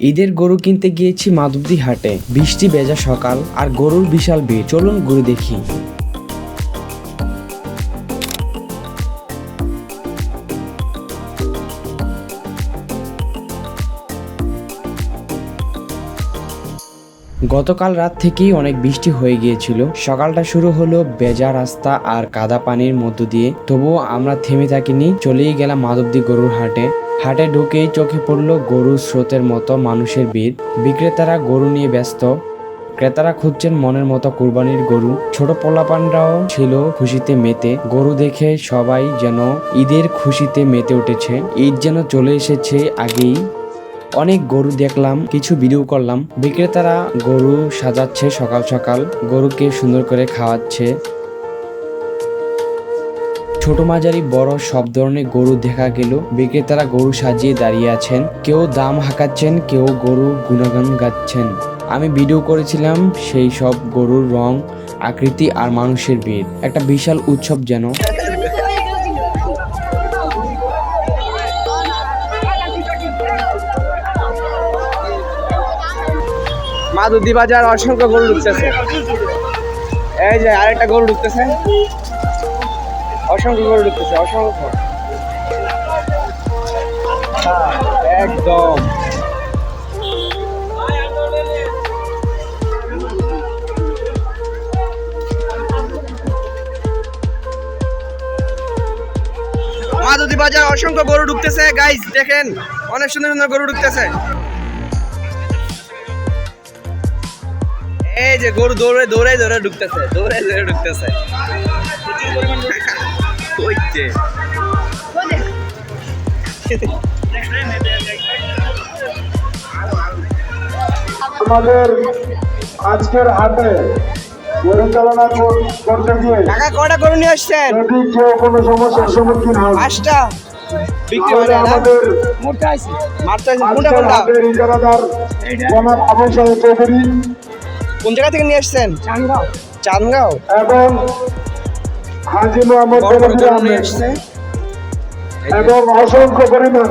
ঈদের গরু কিনতে গিয়েছি মাধবদী হাটে। বৃষ্টি ভেজা সকাল আর গরুর বিশাল ভিড়। চলুন গরু দেখি। গতকাল রাত থেকেই অনেক বৃষ্টি হয়ে গিয়েছিল। সকালটা শুরু হলো বেজা রাস্তা আর কাদা পানির মধ্য দিয়ে। তবুও আমরা থেমে থাকিনি। চলেই গেলাম মাধবদী গরুর হাটে। হাটে ঢুকেই চোখে পড়ল গরুর স্রোতের মতো মানুষের ভিড়। বিক্রেতারা গরু নিয়ে ব্যস্ত। ক্রেতারা খুঁজছেন মনের মতো কুরবানির গরু। ছোট পোলাপানরাও ছিল খুশিতে মেতে। গরু দেখে সবাই যেন ঈদের খুশিতে মেতে উঠেছে। ঈদ যেন চলে এসেছে আগেই। অনেক গরু দেখলাম, কিছু ভিডিও করলাম। বিক্রেতারা গরু সাজাচ্ছে সকাল সকাল। গরুকে সুন্দর করে খাওয়াচ্ছে। ছোট মাঝারি বড় সব ধরনের গরু দেখা গেল। বিক্রেতারা গরু সাজিয়ে দাঁড়িয়ে আছেন। কেউ দাম হাঁকাচ্ছেন, কেউ গরু গুণগান গাচ্ছেন। আমি ভিডিও করেছিলাম সেই সব গরুর রং, আকৃতি আর মানুষের ভিড়। একটা বিশাল উৎসব যেন। মাধুদি বাজার অসংখ্য গরু ঢুকতেছে। এই যে আরেকটা গরু ঢুকতেছে। অসংখ্য গরু ঢুকতেছে অসংখ্য। একদম। মাধুদি বাজার অসংখ্য গরু ঢুকতেছে। গাইজ দেখেন, অনেক সুন্দর সুন্দর গরু ঢুকতেছে। এই যে গরু দৌড়ে দৌড়ে দৌড়ে ঢুকতেছে, দৌড়ে দৌড়ে ঢুকতেছে। যে আমাদের আজকের হাটে পরিচালনা কর- করতে গিয়ে টাকা কয়টা করে নিয়ে আসছেন? যদি কেউ কোনো সমস্যার সম্মুখীন পাঁচটা। বিক্রি হয় মারতে আছে। ইজারাদার জনাব সাহেব চৌধুরী কোন জায়গা থেকে নিয়ে আসছেন? চাঁদগাঁও এবং হাজি মোহাম্মদ এবং অসংখ্য পরিমাণ।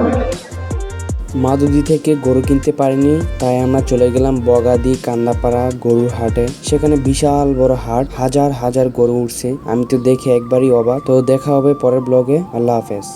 মাদুদি থেকে গরু কিনতে পারিনি তাই আমরা চলে গেলাম বগাদি কান্দাপাড়া গরুর হাটে। সেখানে বিশাল বড় হাট হাজার হাজার গরু উঠছে। আমি তো দেখে একবারই অবাক। তো দেখা হবে পরের ব্লগে। আল্লাহ হাফেজ।